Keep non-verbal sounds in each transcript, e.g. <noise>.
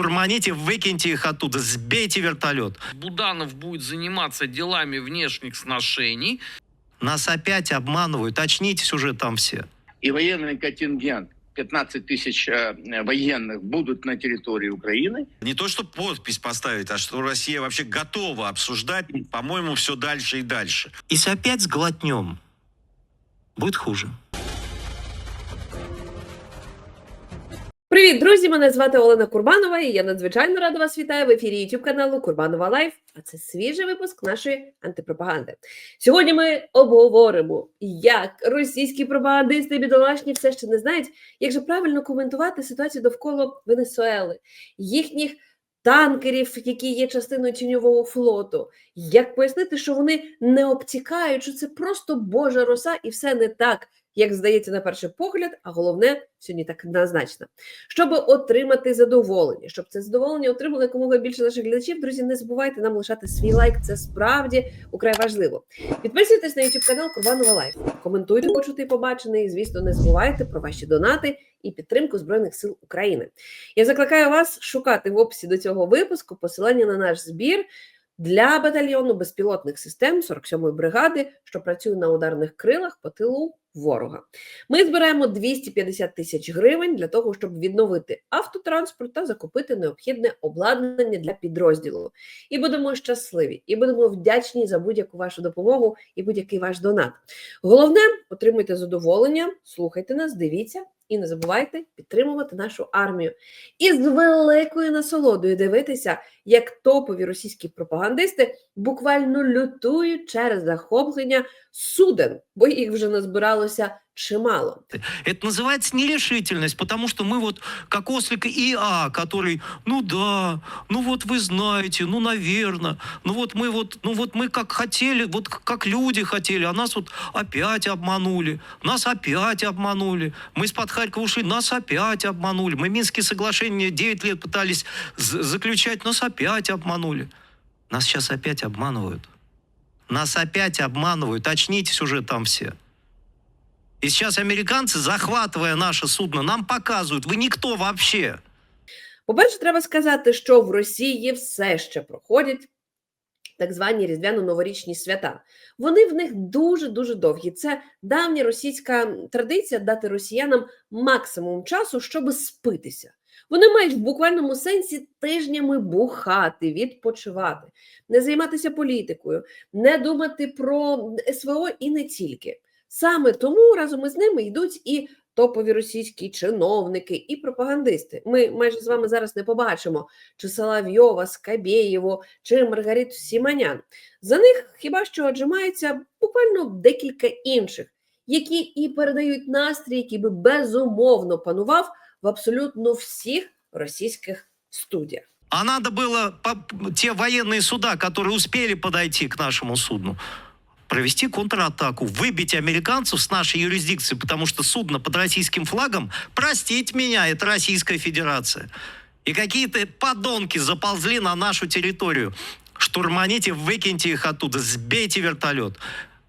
Штурманите, выкиньте их оттуда, сбейте вертолет. Буданов будет заниматься делами внешних сношений. Нас опять обманывают. Очнитесь уже там все. и военный контингент 15 тысяч э, военных будут на территории Украины. Не то, что подпись поставить, а что Россия вообще готова обсуждать, по-моему, все дальше и дальше. Если опять сглотнем, будет хуже. Привіт, друзі! Мене звати Олена Курбанова, і я надзвичайно рада вас вітаю в ефірі YouTube каналу Курбанова Лайф. А це свіжий випуск нашої антипропаганди. Сьогодні ми обговоримо, як російські пропагандисти бідолашні все ще не знають, як же правильно коментувати ситуацію довкола Венесуели, їхніх танкерів, які є частиною тіньового флоту. Як пояснити, що вони не обтікають, що це просто Божа роса, і все не так, як здається на перший погляд, а головне сьогодні так однозначно. Щоб отримати задоволення, щоб це задоволення отримали якомога більше наших глядачів, друзі, не забувайте нам лишати свій лайк. Це справді украй важливо. Підписуйтесь на YouTube канал Курбанова Лайф. Коментуйте почути побачене. І, звісно, не забувайте про ваші донати і підтримку Збройних сил України. Я закликаю вас шукати в описі до цього випуску посилання на наш збір. Для батальйону безпілотних систем 47-ї бригади, що працює на ударних крилах по тилу ворога. Ми збираємо 250 тисяч гривень для того, щоб відновити автотранспорт та закупити необхідне обладнання для підрозділу. І будемо щасливі, і будемо вдячні за будь-яку вашу допомогу і будь-який ваш донат. Головне, отримуйте задоволення, слухайте нас, дивіться. І не забувайте підтримувати нашу армію. І з великою насолодою дивитися, як топові російські пропагандисти буквально лютують через захоплення суден, бо їх вже назбиралося чимало. Это называется нерешительность, потому что мы вот как ослик ИА, который, ну да, ну вот вы знаете, ну наверное, ну вот мы вот, ну вот мы как хотели, вот как люди хотели, а нас вот опять обманули, нас опять обманули, мы из-под Харькова ушли, нас опять обманули, мы Минские соглашения 9 лет пытались заключать, нас опять обманули. Нас сейчас опять обманывают. Нас опять обманывают. Очнитесь уже там все. И сейчас американцы, захватывая наше судно, нам показывают, вы никто вообще. По-перше, треба сказати, що в Росії все ще проходять так звані різдвяно-новорічні свята. Вони в них дуже дуже довгі. Це давня російська традиція дати росіянам максимум часу, щоб спитися. Вони мають в буквальному сенсі тижнями бухати, відпочивати, не займатися політикою, не думати про СВО і не тільки. Саме тому разом із ними йдуть і топові російські чиновники і пропагандисти. Ми майже з вами зараз не побачимо чи Соловйова, Скабєєву, чи Маргариту Сіманян. За них хіба що отжимається буквально декілька інших, які і передають настрій, який би безумовно панував в абсолютно всіх російських студіях. А надо было по- те военные суда, которые успели подойти к нашему судну, Провести контратаку, выбить американцев с нашей юрисдикции, потому что судно под российским флагом, простите меня, это Российская Федерация. И какие-то подонки заползли на нашу территорию. Штурманите, выкиньте их оттуда, сбейте вертолет.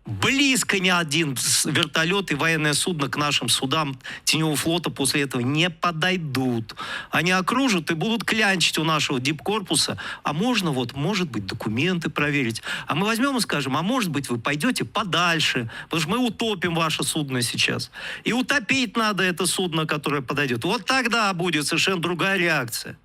Близко ни один вертолет и военное судно к нашим судам Теневого флота после этого не подойдут. Они окружат и будут клянчить у нашего дипкорпуса. А можно вот, может быть, документы проверить. А мы возьмем и скажем, а может быть, вы пойдете подальше, потому что мы утопим ваше судно сейчас. И утопить надо это судно, которое подойдет. Вот тогда будет совершенно другая реакция.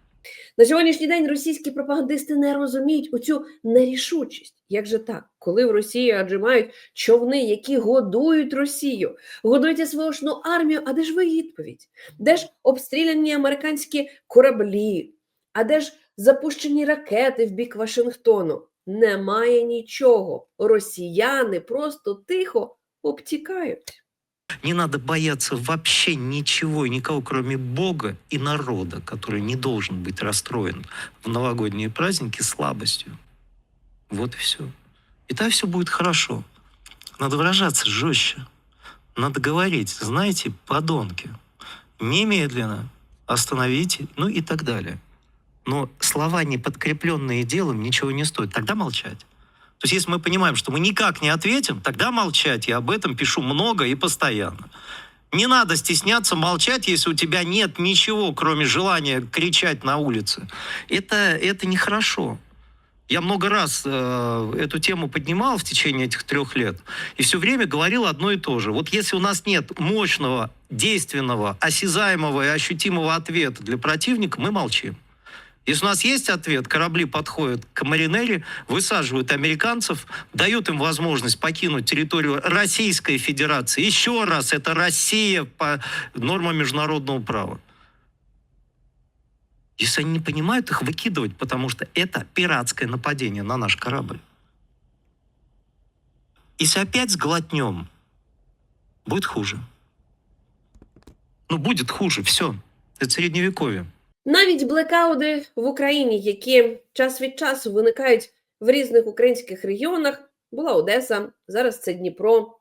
На сьогоднішній день російські пропагандисти не розуміють оцю нерішучість. Як же так, коли в Росії отжимають човни, які годують Росію, годують СВОшну армію, а де ж ви відповідь? Де ж обстріляні американські кораблі? А де ж запущені ракети в бік Вашингтону? Немає нічого. Росіяни просто тихо обтікають. Не надо бояться вообще ничего и никого, кроме Бога и народа, который не должен быть расстроен в новогодние праздники слабостью. Вот и все. И так все будет хорошо. Надо выражаться жестче. Надо говорить, знаете, подонки, немедленно остановите, ну и так далее. Но слова, не подкрепленные делом, ничего не стоят. Тогда молчать. То есть, если мы понимаем, что мы никак не ответим, тогда молчать. Я об этом пишу много и постоянно. Не надо стесняться молчать, если у тебя нет ничего, кроме желания кричать на улице. Это, это нехорошо. Я много раз э, эту тему поднимал в течение этих трех лет и все время говорил одно и то же. Вот если у нас нет мощного, действенного, осязаемого и ощутимого ответа для противника, мы молчим. Если у нас есть ответ, корабли подходят к Маринере, высаживают американцев, дают им возможность покинуть территорию Российской Федерации. Еще раз, это Россия по нормам международного права. Если они не понимают, их выкидывать, потому что это пиратское нападение на наш корабль. Если опять сглотнем, будет хуже. Ну, будет хуже, все. Это средневековье. Навіть блекаути в Україні, які час від часу виникають в різних українських регіонах, була Одеса, зараз це Дніпро,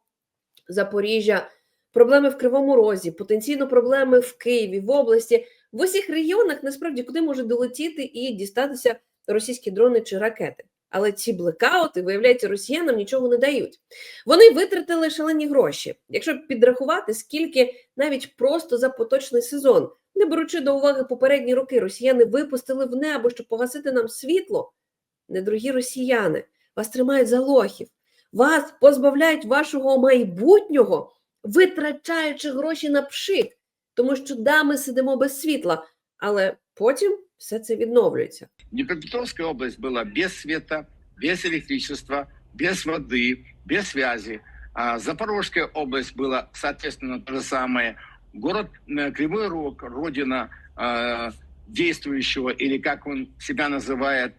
Запоріжжя, проблеми в Кривому Розі, потенційно проблеми в Києві, в області. В усіх регіонах насправді куди можуть долетіти і дістатися російські дрони чи ракети. Але ці блекаути, виявляється, росіянам нічого не дають. Вони витратили шалені гроші. Якщо підрахувати, скільки навіть просто за поточний сезон не беручи до уваги попередні роки, росіяни випустили в небо, щоб погасити нам світло. Недорогі росіяни, вас тримають за лохів, вас позбавляють вашого майбутнього, витрачаючи гроші на пшик, тому що да, ми сидимо без світла, але потім все це відновлюється. Днепропетровская область была без света, без электричества, без воды, без связи. А Запорожская область была, соответственно, то же самое. Город э, Кривой Рог, родина э, действующего, или как он себя называет,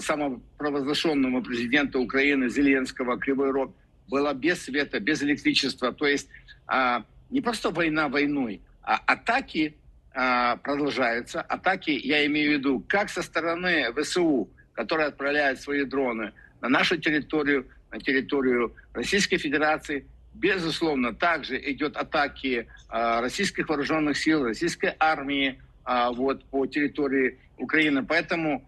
самопровозглашенного президента Украины Зеленского, Кривой Рог, была без света, без электричества. То есть а, не просто война войной, а атаки а, продолжаются. Атаки, я имею в виду, как со стороны ВСУ, которые отправляют свои дроны на нашу территорию, на территорию Российской Федерации. Безусловно, также идет атаки а, российских вооруженных сил, российской армии а, вот, по территории Украины. Поэтому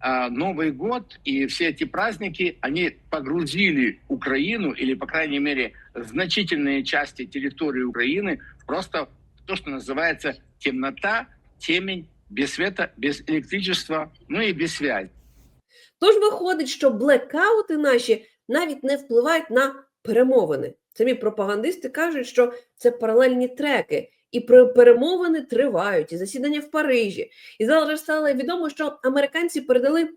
а, Новый год и все эти праздники, они погрузили Украину, или, по крайней мере, значительные части территории Украины в просто в то, что называется темнота, темень, без света, без электричества, ну и без связи. Тож виходить, що блекаути наші навіть не впливають на перемовини. Самі пропагандисти кажуть, що це паралельні треки, і перемовини тривають, і засідання в Парижі. І зараз стало відомо, що американці передали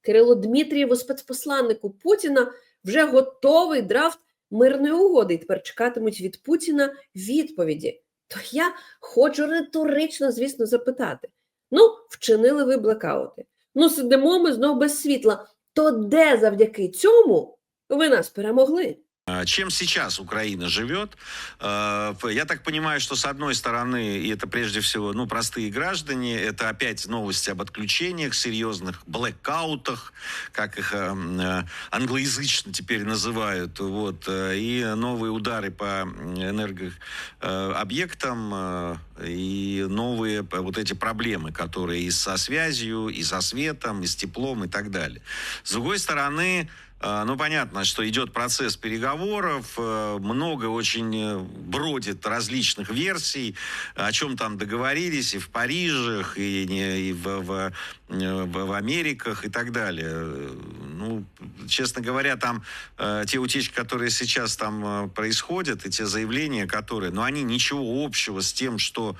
Кирилу Дмитрієву спецпосланнику Путіна вже готовий драфт мирної угоди. І тепер чекатимуть від Путіна відповіді. То я хочу риторично, звісно, запитати: ну, вчинили ви блекаути. Ну, сидимо ми знов без світла. То де завдяки цьому ви нас перемогли? А, Чем сейчас Украина живет? Э, Я так понимаю, что с одной стороны, и это прежде всего, ну, простые граждане, это опять новости об отключениях серьезных, блэкаутах, как их э, англоязычно теперь называют, вот, и новые удары по энергообъектам, и новые вот эти проблемы, которые и со связью, и со светом, и с теплом, и так далее. С другой стороны, а, Ну, понятно, что идет процесс переговоров, э, много очень э, бродит различных версий, о чем там договорились и в Париже, и, и в, э, в- в Америках и так далее. Э, Ну, честно говоря, там э, те утечки, которые сейчас там э, происходят, и те заявления, которые, ну, они ничего общего с тем, что,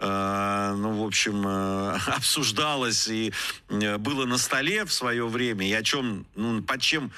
э, ну, в общем, э, <laughs> обсуждалось и э, было на столе в свое время, и о чем, ну, под чем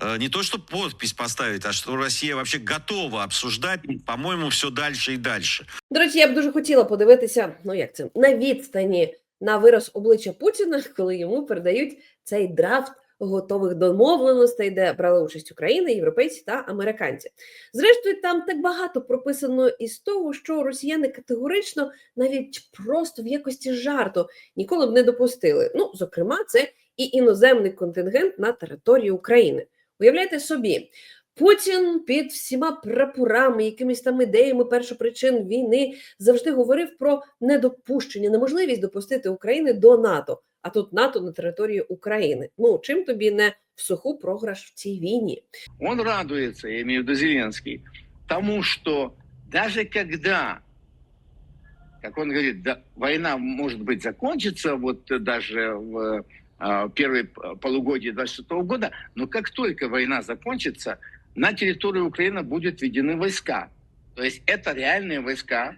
э, не то, что подпись поставить, а что Россия вообще готова обсуждать, по-моему, все дальше и дальше. До речі, я б дуже хотіла подивитися, ну як це, на відстані на вираз обличчя Путіна, коли йому передають цей драфт готових домовленостей, де брали участь Україна, європейці та американці. Зрештою, там так багато прописано із того, що росіяни категорично, навіть просто в якості жарту, ніколи б не допустили. Ну, зокрема, це і іноземний контингент на території України. Уявляйте собі, Путін під всіма прапорами, якимись там ідеями першопричин війни завжди говорив про недопущення, неможливість допустити України до НАТО А тут НАТО на території України. Ну чим тобі не в суху програш в цій війні? Он радуется, я имею в виду Зеленский, тому, что даже когда, как он говорит, да, война, может быть, закончится вот э, даже в э, первой п- полугодии 26 года, но как только война закончится, на территорию Украины будут введены войска. То есть это реальные войска.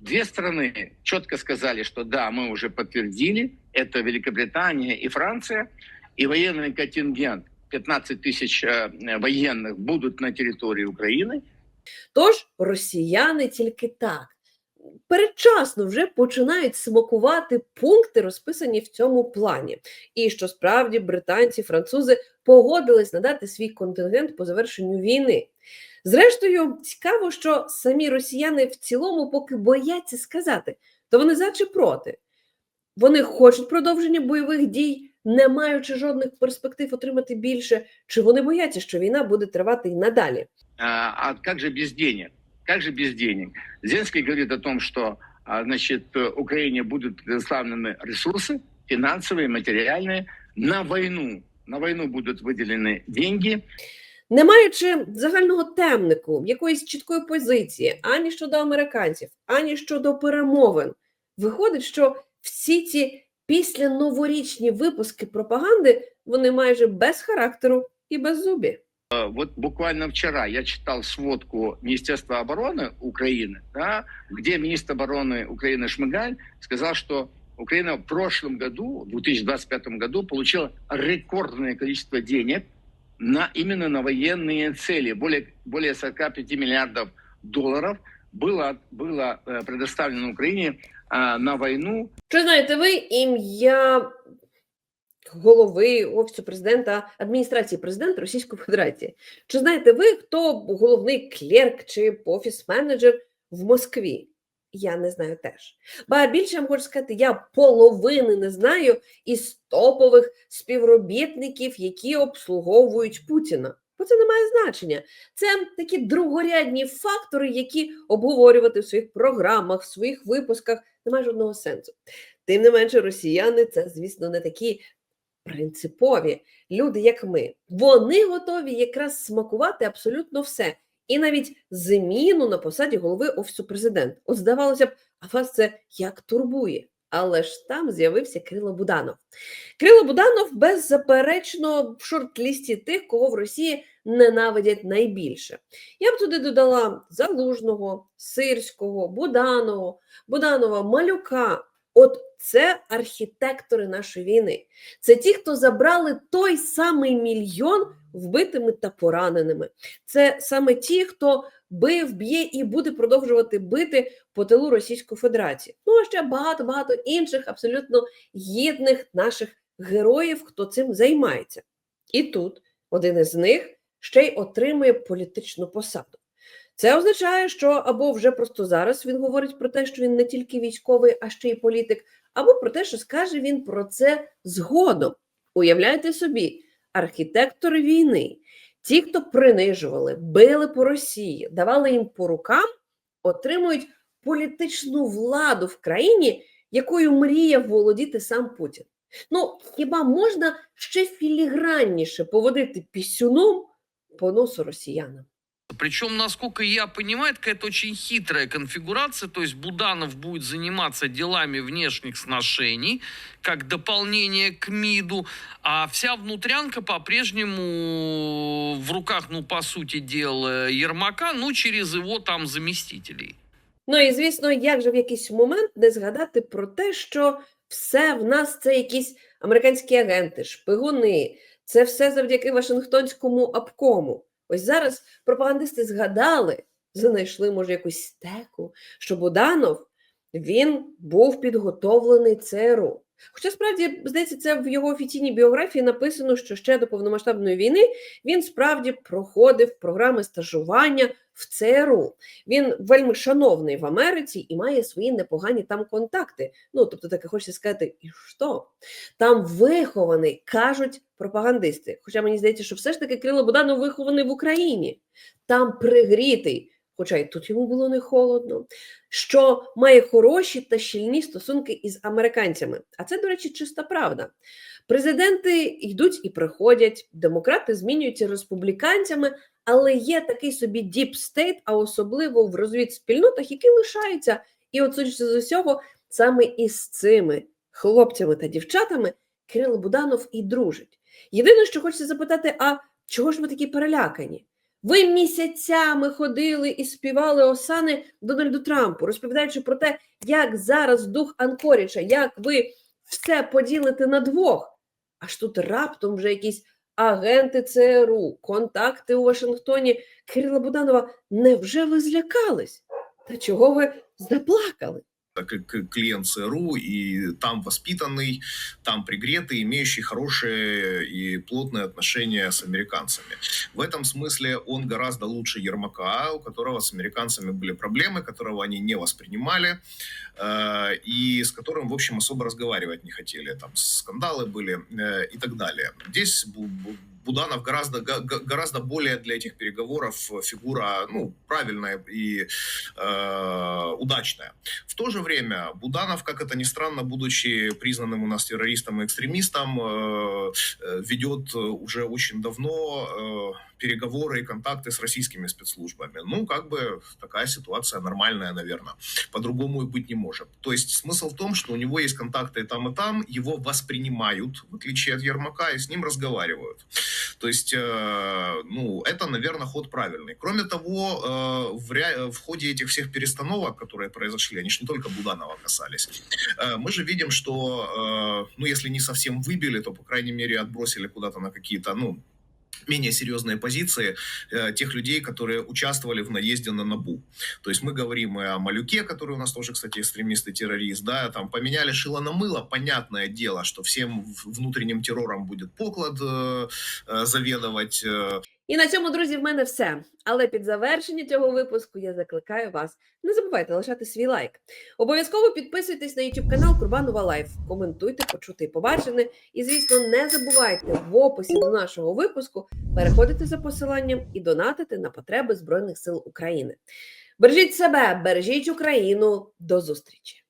Две страны четко сказали, что да, мы уже подтвердили, это Великобритания и Франция, и военный контингент 15 тысяч э, военных будут на территории Украины. Тож росіяни тільки так передчасно вже починають смакувати пункти, розписані в цьому плані. І що справді британці, французи погодились надати свій контингент по завершенню війни. Зрештою, цікаво, що самі росіяни в цілому поки бояться сказати, то вони за чи проти. Вони хочуть продовження бойових дій, не маючи жодних перспектив отримати більше, чи вони бояться, що війна буде тривати й надалі. А, а как же без денег? Как же без денег? Зеленский говорит о том, что а, значит, э, Украине будут предоставлены ресурсы финансовые, материальные на войну. На войну будут выделены деньги. Не маючи загального темнику, якоїсь чіткої позиції ані щодо американців, ані щодо перемовин, виходить, що всі ці післяноворічні випуски пропаганди вони майже без характеру і без зубі. Э, Вот буквально вчера я читал сводку Министерства обороны Украины, да, где министр обороны Украины Шмыгаль сказал, что Украина в прошлом году, в 2025 году, получила рекордное количество денег на, именно на военные цели. Более, более 45 миллиардов долларов было, было э, предоставлено Украине а, на войну Чи знаєте ви ім'я голови офісу президента адміністрації президента Російської Федерації? Чи знаєте ви, хто головний клерк чи офіс-менеджер в Москві? Я не знаю теж. Ба більше я хочу сказати, я половини не знаю із топових співробітників, які обслуговують Путіна. Бо це не має значення. Це такі другорядні фактори, які обговорювати в своїх програмах, в своїх випусках немає жодного сенсу. Тим не менше, росіяни це, звісно, не такі принципові люди, як ми. Вони готові якраз смакувати абсолютно все. І навіть заміну на посаді голови офісу президента. От здавалося б, а вас це як турбує. Але ж там з'явився Кирило Буданов. Кирило Буданов беззаперечно в шорт-лісті тих, кого в Росії ненавидять найбільше. Я б туди додала Залужного, Сирського, Буданова, Буданова, Малюка. От це архітектори нашої війни. Це ті, хто забрали той самий мільйон вбитими та пораненими. Це саме ті, хто бив, б'є і буде продовжувати бити по тилу Російської Федерації. Ну а ще багато-багато інших абсолютно гідних наших героїв, хто цим займається. І тут один із них ще й отримує політичну посаду. Це означає, що або вже просто зараз він говорить про те, що він не тільки військовий, а ще й політик, або про те, що скаже він про це згодом. Уявляйте собі, архітектори війни, ті, хто принижували, били по Росії, давали їм по рукам, отримують політичну владу в країні, якою мріє володіти сам Путін. Ну, хіба можна ще філігранніше поводити пісюном по носу росіянам? Причем, насколько я понимаю, это какая-то очень хитрая конфигурация. То есть Буданов будет заниматься делами внешних сношений, как дополнение к МИДу, а вся внутрянка по-прежнему в руках, ну, по сути дела, Ермака, ну, через его там заместителей. Ну і звісно, як же в якийсь момент не згадати про те, що все в нас це якісь американські агенти, шпигуни, це все завдяки Вашингтонському обкому. Ось зараз пропагандисти згадали, знайшли, може, якусь стеку, що Буданов він був підготовлений ЦРУ. Хоча справді, здається, це в його офіційній біографії написано, що ще до повномасштабної війни він справді проходив програми стажування в ЦРУ. Він вельми шановний в Америці і має свої непогані там контакти. Ну, тобто, таке хочеться сказати, і що? Там вихований, кажуть пропагандисти. Хоча мені здається, що все ж таки Кирило Буданов вихований в Україні, там пригрітий, хоча й тут йому було не холодно, що має хороші та щільні стосунки із американцями. А це, до речі, чиста правда. Президенти йдуть і приходять, демократи змінюються республіканцями, але є такий собі deep state, а особливо в розвідспільнотах, які лишаються. І от судячи з усього, саме із цими хлопцями та дівчатами Кирило Буданов і дружить. Єдине, що хочеться запитати: а чого ж ви такі перелякані? Ви місяцями ходили і співали осани Дональду Трампу, розповідаючи про те, як зараз дух Анкоріча, як ви все поділите на двох. Аж тут раптом вже якісь агенти ЦРУ, контакти у Вашингтоні Кирила Буданова. Невже ви злякались? Та чого ви заплакали? Как клиент ЦРУ и там воспитанный, там пригретый, имеющий хорошие и плотные отношения с американцами. В этом смысле он гораздо лучше Ермака, у которого с американцами были проблемы, которого они не воспринимали э, и с которым, в общем, особо разговаривать не хотели. Там скандалы были э, и так далее. Здесь Буданов гораздо, гораздо более для этих переговоров фигура ну, правильная и э, удачная. В то же время Буданов, как это ни странно, будучи признанным у нас террористом и экстремистом, э, э, ведет э, уже очень давно э, переговоры и контакты с российскими спецслужбами. Ну, как бы такая ситуация нормальная, наверное. По-другому и быть не может. То есть смысл в том, что у него есть контакты и там, и там, его воспринимают, в отличие от Ермака, и с ним разговаривают. То есть, э, ну, это, наверное, ход правильный. Кроме того, э, в, ре- в ходе этих всех перестановок, которые произошли, они же не только Буданова касались, э, мы же видим, что, э, ну, если не совсем выбили, то, по крайней мере, отбросили куда-то на какие-то, ну, менее серьезные позиции э, тех людей, которые участвовали в наезде на НАБУ. То есть мы говорим и о Малюке, который у нас тоже, кстати, экстремист и террорист, да, там поменяли шило на мыло, понятное дело, что всем внутренним террором будет поклад э, э, заведовать, І на цьому, друзі, в мене все. Але під завершення цього випуску я закликаю вас. Не забувайте лишати свій лайк. Обов'язково підписуйтесь на YouTube канал Курбанова Лайф, коментуйте, почути і побачене. І, звісно, не забувайте в описі до нашого випуску переходити за посиланням і донатити на потреби Збройних сил України. Бережіть себе, бережіть Україну. До зустрічі!